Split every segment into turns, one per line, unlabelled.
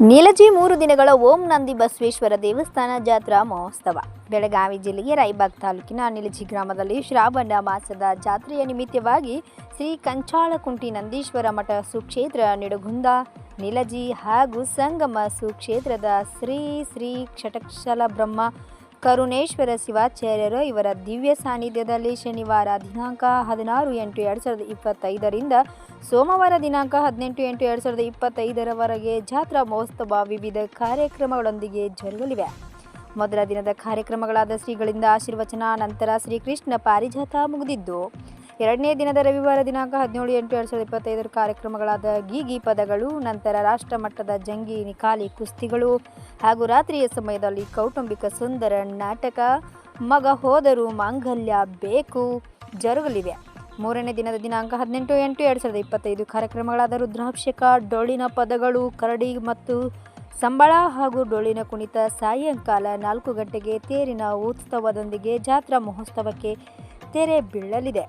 ನೀಲಜಿ ಮೂರು ದಿನಗಳ ಓಂ ನಂದಿ ಬಸವೇಶ್ವರ ದೇವಸ್ಥಾನ ಜಾತ್ರಾ ಮಹೋತ್ಸವ. ಬೆಳಗಾವಿ ಜಿಲ್ಲೆಯ ರಾಯಬಾಗ್ ತಾಲೂಕಿನ ನೀಲಜಿ ಗ್ರಾಮದಲ್ಲಿ ಶ್ರಾವಣ ಮಾಸದ ಜಾತ್ರೆಯ ನಿಮಿತ್ತವಾಗಿ ಶ್ರೀ ಕಂಚಾಳಕುಂಟಿ ನಂದೀಶ್ವರ ಮಠ ಸುಕ್ಷೇತ್ರ ನಿಡಗುಂದ, ನೀಲಜಿ ಹಾಗೂ ಸಂಗಮ ಸುಕ್ಷೇತ್ರದ ಶ್ರೀ ಶ್ರೀ ಕ್ಷಟಕ್ಷಲ ಬ್ರಹ್ಮ ಕರುಣೇಶ್ವರ ಶಿವಾಚಾರ್ಯರು ಇವರ ದಿವ್ಯ ಸಾನ್ನಿಧ್ಯದಲ್ಲಿ ಶನಿವಾರ ದಿನಾಂಕ ಹದಿನಾರು ಎಂಟು ಎರಡು ಸಾವಿರದ ಇಪ್ಪತ್ತೈದರಿಂದ ಸೋಮವಾರ ದಿನಾಂಕ ಹದಿನೆಂಟು ಎಂಟು ಎರಡು ಸಾವಿರದ ಇಪ್ಪತ್ತೈದರವರೆಗೆ ಜಾತ್ರಾ ಮಹೋತ್ಸವ ವಿವಿಧ ಕಾರ್ಯಕ್ರಮಗಳೊಂದಿಗೆ ಜರುಗಲಿವೆ. ಮೊದಲ ದಿನದ ಕಾರ್ಯಕ್ರಮಗಳಾದ ಶ್ರೀಗಳಿಂದ ಆಶೀರ್ವಚನ, ನಂತರ ಶ್ರೀಕೃಷ್ಣ ಪಾರಿಜಾತ ಮುಗಿದಿದ್ದು ಎರಡನೇ ದಿನದ ರವಿವಾರ ದಿನಾಂಕ ಹದಿನೇಳು ಎಂಟು ಎರಡು ಸಾವಿರದ ಇಪ್ಪತ್ತೈದರ ಕಾರ್ಯಕ್ರಮಗಳಾದ ಗೀಗಿ ಪದಗಳು, ನಂತರ ರಾಷ್ಟ್ರ ಮಟ್ಟದ ಜಂಗಿ ನಿಖಾಲಿ ಕುಸ್ತಿಗಳು ಹಾಗೂ ರಾತ್ರಿಯ ಸಮಯದಲ್ಲಿ ಕೌಟುಂಬಿಕ ಸುಂದರ ನಾಟಕ ಮಗ ಹೋದರೂ ಮಾಂಗಲ್ಯ ಬೇಕು ಜರುಗಲಿವೆ. ಮೂರನೇ ದಿನದ ದಿನಾಂಕ ಹದಿನೆಂಟು ಎಂಟು ಎರಡು ಸಾವಿರದ ಇಪ್ಪತ್ತೈದು ಕಾರ್ಯಕ್ರಮಗಳಾದ ರುದ್ರಾಭಿಷೇಕ ಡೊಳ್ಳಿನ ಪದಗಳು, ಕರಡಿ ಮತ್ತು ಸಂಬಳ ಹಾಗೂ ಡೊಳ್ಳಿನ ಕುಣಿತ ಸಾಯಂಕಾಲ ನಾಲ್ಕು ಗಂಟೆಗೆ ತೇರಿನ ಉತ್ಸವದೊಂದಿಗೆ ಜಾತ್ರಾ ಮಹೋತ್ಸವಕ್ಕೆ ತೆರೆ ಬೀಳಲಿದೆ.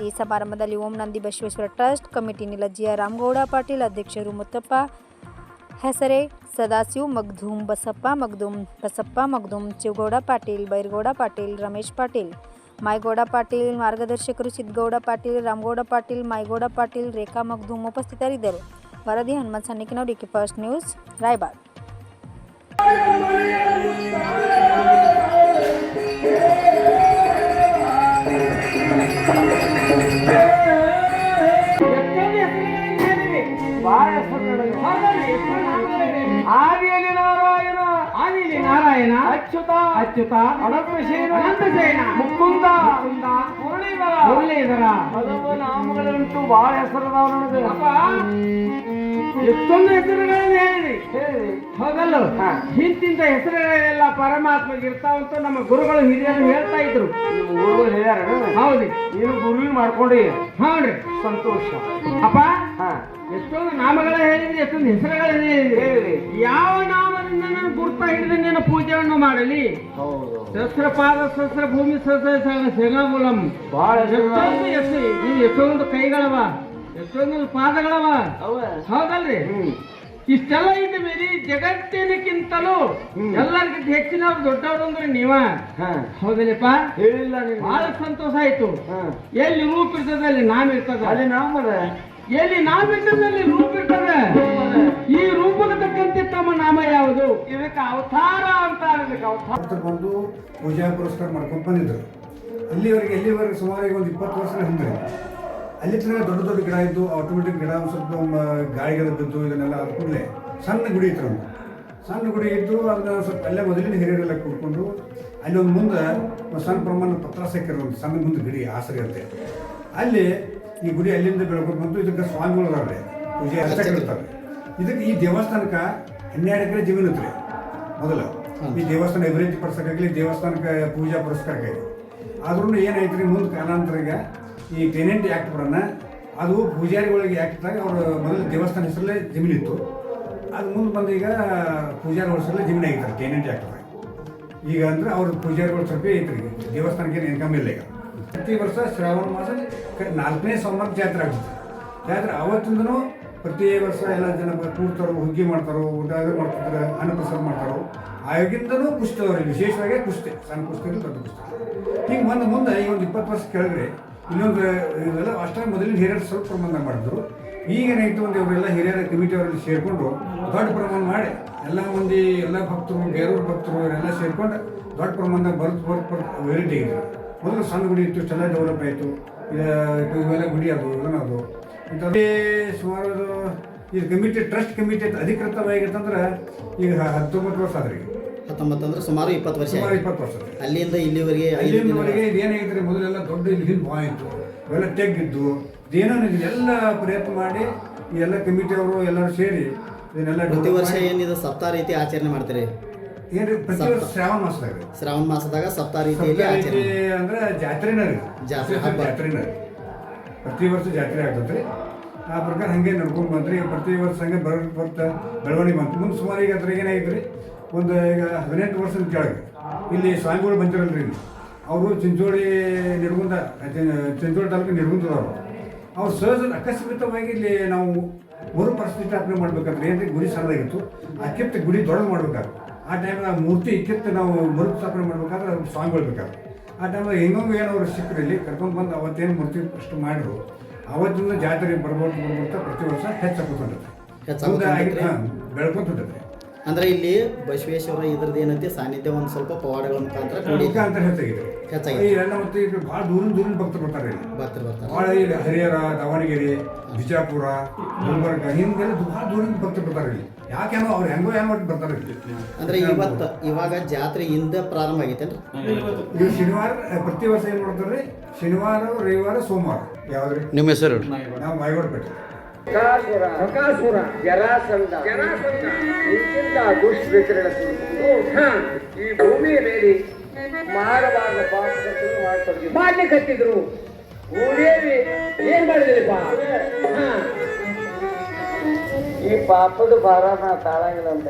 ಈ ಸಮಾರಂಭದಲ್ಲಿ ಓಂ ನಂದಿ ಬಸವೇಶ್ವರ ಟ್ರಸ್ಟ್ ಕಮಿಟಿ ನಿಲಜ್ಜಿಯ ರಾಮಗೌಡ ಪಾಟೀಲ್ ಅಧ್ಯಕ್ಷರು ಮುತ್ತಪ್ಪ ಹೆಸರೇ ಸದಾಶಿವ್ ಮಗ್ಧೂಮ್ ಬಸಪ್ಪ ಮಗ್ಧೂಮ್ ಬಸಪ್ಪ ಮಗ್ಧೂಮ್ ಶಿವಗೌಡ ಪಾಟೀಲ್ ಬೈರಗೌಡ ಪಾಟೀಲ್ ರಮೇಶ್ ಪಾಟೀಲ್ ಮಾಯಗೌಡ ಪಾಟೀಲ್ ಮಾರ್ಗದರ್ಶಕರು ಸಿದ್ದಗೌಡ ಪಾಟೀಲ್ ರಾಮಗೌಡ ಪಾಟೀಲ್ ಮಾಯಗೌಡ ಪಾಟೀಲ್ ರೇಖಾ ಮಗ್ಧೂಮ್ ಉಪಸ್ಥಿತರಿದ್ದರು ವರದಿ Hanumanth ಸನ್ನಿಕಿನವ್ K first news Raybag
Narayana Achyuta
Achyuta
ಅನಂತಶೇನ ಮುಕುಂದ ಮುರಳೀಧರ.
ಮುರಳೀಧರ.
ಹಲವು ನಾಮಗಳುಂಟು ಬಹಳ ಹೆಸರು ನನಗೆ
ಅಪ್ಪ ಎಷ್ಟೊಂದು ಹೆಸರುಗಳನ್ನ ಹೇಳಿರಿ
ಹೇಳಿ.
ಹೌದಲ್ಲ. ಇಂತಿಂತ ಹೆಸರುಗಳೆಲ್ಲ ಪರಮಾತ್ಮಗೆ ಇರ್ತಾವಂತ ನಮ್ಮ ಗುರುಗಳು ಹಿರಿಯರು ಹೇಳ್ತಾ ಇದ್ರು.
ಗುರುಗಳು ಹೇಳ್ಯಾರ
ಹೌದು.
ನೀನು ಗುರುವಿನ ಮಾಡ್ಕೊಂಡಿ.
ಹೌದ್ರಿ
ಸಂತೋಷ.
ಅಪ್ಪ ಎಷ್ಟೊಂದು ನಾಮಗಳ ಹೇಳಿದ್ರಿ ಎಷ್ಟೊಂದು ಹೆಸರುಗಳನ್ನ ಹೇಳಿದ್ರಿ. ಯಾವ ನಾಮದಿಂದ ನಾನು ಗುರ್ತ ಹಿಡಿದು ನಿನ್ನ ಪೂಜೆಯನ್ನು ಮಾಡಲಿ? ಸಹಸ್ರ ಪಾದ ಸಹಸ್ರ ಭೂಮಿ ಸಹಸ್ರ ಶರಣಗುಲಂ
ಬಹಳ
ಎಷ್ಟೊಂದು ಹೆಸರು ನೀವು ಎಷ್ಟೊಂದು ಕೈಗಳವ ಎಷ್ಟೊಂದು ಪಾದಗಳವ. ಹೌದಲ್ರಿ? ಇಷ್ಟೆಲ್ಲ ಇದ್ದ ಮೇಲೆ ಜಗತ್ತಿನಕ್ಕಿಂತಲೂ. ಎಲ್ಲರಿಗಿಂತ ಹೆಚ್ಚಿನವ್ರು ದೊಡ್ಡವರು ಅಂದ್ರೆ ನೀವ? ಹೌದಲ್ಲಪ್ಪ?
ಹೇಳಿಲ್ಲ ನೀವು
ಬಹಳ ಸಂತೋಷ ಆಯ್ತು. ಎಲ್ಲಿ ರೂಪ ಇರ್ತದೆ ಅಲ್ಲಿ ನಾಮ ಇರ್ತದ
ಅಲ್ಲಿ ನಾಮದ
ಎಲ್ಲಿ ನಾಮ ಇರ್ತದೆ ಅಲ್ಲಿ ರೂಪ ಈ ರೂಪಕ್ಕೆ ತಕ್ಕಂತೆ ತಮ್ಮ ನಾಮ ಯಾವುದು?
ಇದಕ್ಕೆ ಅವತಾರ ಅಂತ ಇದಕ್ಕೆ ಅವತಾರ.
ಬಂದು ಪೂಜಾ ಪುರಸ್ಕಾರ ಮಾಡ್ಕೊಂಡು ಬಂದಿದ್ರು ಅಲ್ಲಿವರೆಗೆ ಎಲ್ಲಿವರೆಗೆ ಸುಮಾರು ಈಗ ಒಂದು ಇಪ್ಪತ್ತು ವರ್ಷ ಹಿಂದೆ, ಅಲ್ಲಿ ತನಕ ದೊಡ್ಡ ದೊಡ್ಡ ಗಿಡ ಇದ್ದು, ಆಟೋಮೆಟಿಕ್ ಗಿಡ ಒಂದು ಸ್ವಲ್ಪ ಗಾಳಿಗೆಲ್ಲ ಬಿದ್ದು ಇದನ್ನೆಲ್ಲ ಕೂಡಲೇ ಸಣ್ಣ ಗುಡಿ ಇತ್ತು ಅವನು ಸಣ್ಣ ಗುಡಿ ಇದ್ದು ಅದನ್ನ ಸ್ವಲ್ಪ ಅಲ್ಲೇ ಮೊದಲಿನ ಹಿರಿಯರೆಲ್ಲ ಕೂಡ್ಕೊಂಡು, ಅಲ್ಲಿ ಒಂದು ಮುಂದೆ ಸಣ್ಣ ಪ್ರಮಾಣ ಪತ್ರ ಒಂದು ಸಣ್ಣ ಮುಂದೆ ಗಿಡಿ, ಆಸರೆ ಅಂತೆ. ಅಲ್ಲಿ ಈ ಗುಡಿ ಅಲ್ಲಿಂದ ಬೆಳ್ಕೊಂಡು ಬಂದು ಇದಕ್ಕೆ ಸ್ವಾಮಿಗಳು ಅದಾವ್ರೆ ಪೂಜೆ ಅರ್ಚಕರಿರ್ತಾರೆ ಇದಕ್ಕೆ ಈ ದೇವಸ್ಥಾನಕ್ಕೆ ಹನ್ನೆರಡು ಎಕರೆ ಜಮೀನು ಇತ್ತು ಮೊದಲು. ಈ ದೇವಸ್ಥಾನ ಅಭಿವೃದ್ಧಿ ಪಡಿಸೋಕ್ಕಾಗಲಿ ದೇವಸ್ಥಾನಕ್ಕೆ ಪೂಜಾ ಪಡಿಸ್ಕಾಗಲಿ ಆದ್ರೂ ಏನಾಯ್ತು ರೀ ಮುಂದೆ ಕಾಲಾಂತರಿಗೆ ಈ ಟೆನೆಂಟ್ ಆ್ಯಕ್ಟ್ ಬರೋಣ ಅದು ಪೂಜಾರಿಗಳಿಗೆ ಇದ್ದಾಗ ಅವರು ಮೊದಲು ದೇವಸ್ಥಾನ ಹೆಸರಲ್ಲೇ ಜಮೀನಿತ್ತು ಅದು ಮುಂದೆ ಬಂದು ಈಗ ಪೂಜಾರಿಗಳ ಹೆಸರಲ್ಲೇ ಜಮೀನು ಆಗಿದ್ದಾರೆ ಟೆನೆಂಟ್ ಆ್ಯಕ್ಟ್ದಾಗ ಈಗ ಅಂದ್ರೆ ಅವ್ರ ಪೂಜಾರಿಗಳು ಸ್ವಲ್ಪ ಐತ್ರಿ. ಈಗ ದೇವಸ್ಥಾನಕ್ಕೆ ಏನು ಇನ್ಕಮ್ ಇಲ್ಲ ಈಗ. ಪ್ರತಿ ವರ್ಷ ಶ್ರಾವಣ ಮಾಸ ನಾಲ್ಕನೇ ಸೋಮವಾರ ಜಾತ್ರೆ ಆಗುತ್ತೆ. ಜಾತ್ರೆ ಅವತ್ತಿಂದನು ಪ್ರತಿ ವರ್ಷ ಎಲ್ಲ ಜನ ಕೂಡ್ತಾರೋ, ಹುಗ್ಗಿ ಮಾಡ್ತಾರೋ, ಊಟ ಅದು ಮಾಡ್ತಿದ್ರೆ ಅನ್ನಪ್ರಸಾದ ಮಾಡ್ತಾರೋ. ಆಗಿಂದನೂ ಕುಸ್ತಿ ವಿಶೇಷವಾಗಿ ಕುಸ್ತಿ ಸಣ್ಣ ಕುಸ್ತಿ ದೊಡ್ಡ ಕುಸ್ತಿ ಹಿಂಗೆ ಬಂದ ಮುಂದೆ ಈ ಒಂದು ಇಪ್ಪತ್ತು ವರ್ಷ ಕೆಳಗಡೆ ಇನ್ನೊಂದು ಅಷ್ಟೇ ಮೊದಲಿನ ಹಿರಿಯರು ಸ್ವಲ್ಪ ಪ್ರಮಾಣ ಮಾಡಿದ್ರು. ಈಗ ಏನಾಯ್ತು ಒಂದು ಇವರೆಲ್ಲ ಹಿರಿಯರ ಕಮಿಟಿ ಅವ್ರಲ್ಲಿ ಸೇರಿಕೊಂಡು ದೊಡ್ಡ ಪ್ರಮಾಣ ಮಾಡಿ ಎಲ್ಲ ಮಂದಿ, ಎಲ್ಲ ಭಕ್ತರು ಬೇರೆಯವ್ರ ಭಕ್ತರು ಇವರೆಲ್ಲ ಸೇರ್ಕೊಂಡು ದೊಡ್ಡ ಪ್ರಮಾಣದಾಗ ಬರ್ತು ಬರ್ತು ಬರ್ತು ವೆರೈಟಿ ಇದೆ ಮೊದಲು ಸಣ್ಣ ಗುಡಿ ಇತ್ತು ಚೆನ್ನಾಗಿ ಡೆವಲಪ್ ಆಯಿತು. ಇವೆಲ್ಲ ಗುಡಿ ಅದು ಅದು. ಇಂಥದ್ದೇ ಸುಮಾರು ಈ ಇದು ಕಮಿಟಿ ಟ್ರಸ್ಟ್ ಕಮಿಟಿ ಅಧಿಕೃತವಾಗಿತ್ತಂದ್ರೆ ಈಗ ಹತ್ತೊಂಬತ್ತು ವರ್ಷ ಆದ್ರಿ.
ಹತ್ತೊಂಬತ್ತು ಅಂದ್ರೆ ಸುಮಾರು ಇಪ್ಪತ್ತು ವರ್ಷ
ಸುಮಾರು
ಆಯ್ತು.
ಇಪ್ಪತ್ತು ವರ್ಷ
ಅಲ್ಲಿಂದ ಇಲ್ಲಿವರೆಗೆ ಇಲ್ಲಿವರೆಗೆ
ಇದೇನಾಗಿದ್ರೆ ಮೊದಲೆಲ್ಲ ದೊಡ್ಡ ಇಲ್ಲಿ ಹಿಂದೆ ಇತ್ತು ಇವೆಲ್ಲ ತೆಗ್ದಿದ್ದು ಇದೇನೋ ಎಲ್ಲ ಪ್ರಯತ್ನ ಮಾಡಿ ಎಲ್ಲ ಕಮಿಟಿ ಅವರು ಎಲ್ಲರೂ ಸೇರಿ ಇದನ್ನೆಲ್ಲ
ಪ್ರತಿ ವರ್ಷ ಏನಿದೆ ಸಪ್ತಾಹ ರೀತಿ ಆಚರಣೆ ಮಾಡ್ತೀರಿ?
ಏನ್ರಿ ಪ್ರತಿ ವರ್ಷ ಶ್ರಾವಣ ಮಾಸದಾಗ?
ಶ್ರಾವಣ ಮಾಸದಾಗ ಸಪ್ತಾಹ ರೀತಿಯಲ್ಲಿ ಆಚರಣೆ.
ಅಂದ್ರೆ ಜಾತ್ರೆನ ರೀ
ಜಾತ್ರೆ, ಹಬ್ಬ.
ಜಾತ್ರೆನ ರೀ. ಪ್ರತಿ ವರ್ಷ ಜಾತ್ರೆ ಆಗ್ತೈತ್ರಿ. ಆ ಪ್ರಕಾರ ಹಂಗೆ ನಡ್ಕೊಂಡು ಬಂದ್ರಿ. ಪ್ರತಿ ವರ್ಷ ಹಂಗೆ ಬರ ಬರ್ತಾ ಬೆಳವಣಿಗೆ ಬಂತು. ಮುಂದೆ ಸುಮಾರು ಈಗ ಅದ್ರ ಏನಾಗಿದ್ರಿ ಒಂದು ಈಗ ಹದಿನೆಂಟು ವರ್ಷದ ಕೆಳಗೆ. ಇಲ್ಲಿ ಸ್ವಾಮಿಗಳು ಬಂದಿರಲ್ರಿ ಇಲ್ಲಿ. ಅವರು ಚಿಂಚೋಳಿ ನಿರ್ಗುಂದ ಚಿಂಚೋಳಿ ತಾಲೂಕು ನಿರ್ಗುಂದದವರು. ಅವ್ರು ಸಹಜ ಅಕಸ್ಮಿತವಾಗಿ ಇಲ್ಲಿ ನಾವು ಮರು ಪ್ರತಿಷ್ಠಾಪನೆ ಮಾಡ್ಬೇಕಂದ್ರೆ ಏನ್ರಿ? ಗುಡಿ ಸಣ್ಣದಾಗಿತ್ತು. ಆ ಕಿತ್ತ ಗುಡಿ ದೊಡ್ಡದು ಮಾಡ್ಬೇಕಾದ್ರೆ ಆ ಟೈಮಲ್ಲಿ ಆ ಮೂರ್ತಿ ಕಿತ್ತು ನಾವು ಮರು ಸ್ಥಾಪನೆ ಮಾಡ್ಬೇಕಾದ್ರೆ ಸ್ವಾಮಿಗಳು ಬೇಕಾದ್ರೆ. ಆ ಟೈಮಲ್ಲಿ ಹೆಂಗಂಗೆ ಏನೋ ಅವ್ರು ಸಿಕ್ಕರಲ್ಲಿ ಕರ್ಕೊಂಡು ಬಂದು ಅವತ್ತೇನು ಮೂರ್ತಿ ಅಷ್ಟು ಮಾಡಿದ್ರು ಅವತ್ತಿಂದ ಜಾತ್ರೆ ಬರ್ಬೋದು ಬರ್ಬೋತ ಪ್ರತಿ ವರ್ಷ ಹೆಚ್ಚಾಗ್ತದೆ
ಹೆಚ್ಚಾಗ್ಕೊಂತ
ಬೆಳ್ಕೊಂತೈತೆ.
ಅಂದ್ರೆ ಇಲ್ಲಿ ಬಸವೇಶ್ವರ ಇದ್ರದ್ದು ಏನಂತೆ? ಸಾನ್ನಿಧ್ಯ ಒಂದು ಸ್ವಲ್ಪ ಪವಾಡಗಳ ಮುಖಾಂತರ ಕೂಡಿ
ಮುಖಾಂತರ ಹೆಚ್ಚಾಗಿದೆ.
ಹೆಚ್ಚಾಗಿದೆ.
ಈ ಎಲ್ಲ ಮತ್ತೆ ಈಗ ಭಾಳ ದೂರ ದೂರ ಭಕ್ತರು ಬರ್ತಾರೆ ಇಲ್ಲಿ.
ಬರ್ತಾರೆ
ಭಾಳ ಇಲ್ಲಿ ಹರಿಹರ ದಾವಣಗೆರೆ ಬಿಜಾಪುರ ಗುಲ್ಬರ್ಗ ಹಿಂಗೆಲ್ಲ ಭಾಳ ದೂರದಿಂದ ಭಕ್ತರು ಬರ್ತಾರೆ ಇಲ್ಲಿ. ಯಾಕೇನೋ ಅವ್ರು ಹೆಂಗೋ ಏನೋ ಒಟ್ಟು ಬರ್ತಾರೆ ಇಲ್ಲಿ.
ಅಂದ್ರೆ ಇವತ್ತು ಇವಾಗ ಜಾತ್ರೆ ಇಂದ ಪ್ರಾರಂಭ ಆಗೈತೇನ್ರಿ?
ಇದು ಶನಿವಾರ ಪ್ರತಿ ವರ್ಷ ಏನು ಮಾಡ್ತಾರೆ? ಶನಿವಾರ ರವಿವಾರ ಸೋಮವಾರ. ಯಾವ್ದ್ರಿ?
ನಿಮ್ಮ ಹೆಸರು
ನಾವು ಮೈಗೋಡ್ ಪೇಟೆ
ಬಕಾಸುರ ಜರಾಸಂಧ ಜರಾಸಂಧ. ಇಂತಿಂತ ದುಷ್ವಿಗ್ರಹ ತಿಳ್ಕೊಂಡು ಈ ಭೂಮಿಯ ಮೇಲೆ ಮಾಡಬಾರ್ದ ಪಾಪಗಳು ಮಾಡ್ತಾರೆ ಮಾಡ್ಲಿಕ್ಕೆ ಹತ್ತಿದ್ರು ಭೂದೇವಿ ಏನ್ ಮಾಡಿದ್ರಿಪ್ಪ. ಈ ಪಾಪದ ಭಾರ ನಾ ತಾಳಂಗಿಲ್ಲ ಅಂತ.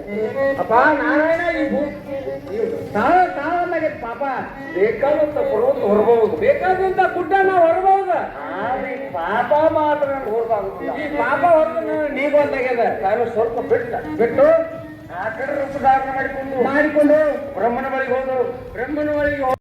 ಅಪ್ಪ ನಾರಾಯಣ ಈ ಭೂಮಿ ತಾಳ ತಾಳ ಪಾಪ. ಬೇಕಾದಂತ ಪರ್ವತ ಹೊರಬಹುದು. ಬೇಕಾದಂತ ಗುಡ್ಡ ನಾವು ಹೊರಬಹುದು ಪಾಪ ಮಾತ್ರ ಹೊರಬಾರ್ದು ಈ ಪಾಪ ಹೊರದು ನೀ ಬಂದಾಗ್ಯದ ನಾನು ಸ್ವಲ್ಪ ಬಿಟ್ಟ ಬಿಟ್ಟು ಆ ಕಡೆ ರೂಪಧಾರಣ ಮಾಡಿಕೊಂಡು ಮಾಡಿಕೊಂಡು ಬ್ರಹ್ಮನ ಬಳಿಗೆ ಹೋದ್ರು ಬ್ರಹ್ಮನ ಬಳಿಗೆ ಹೋಗಿ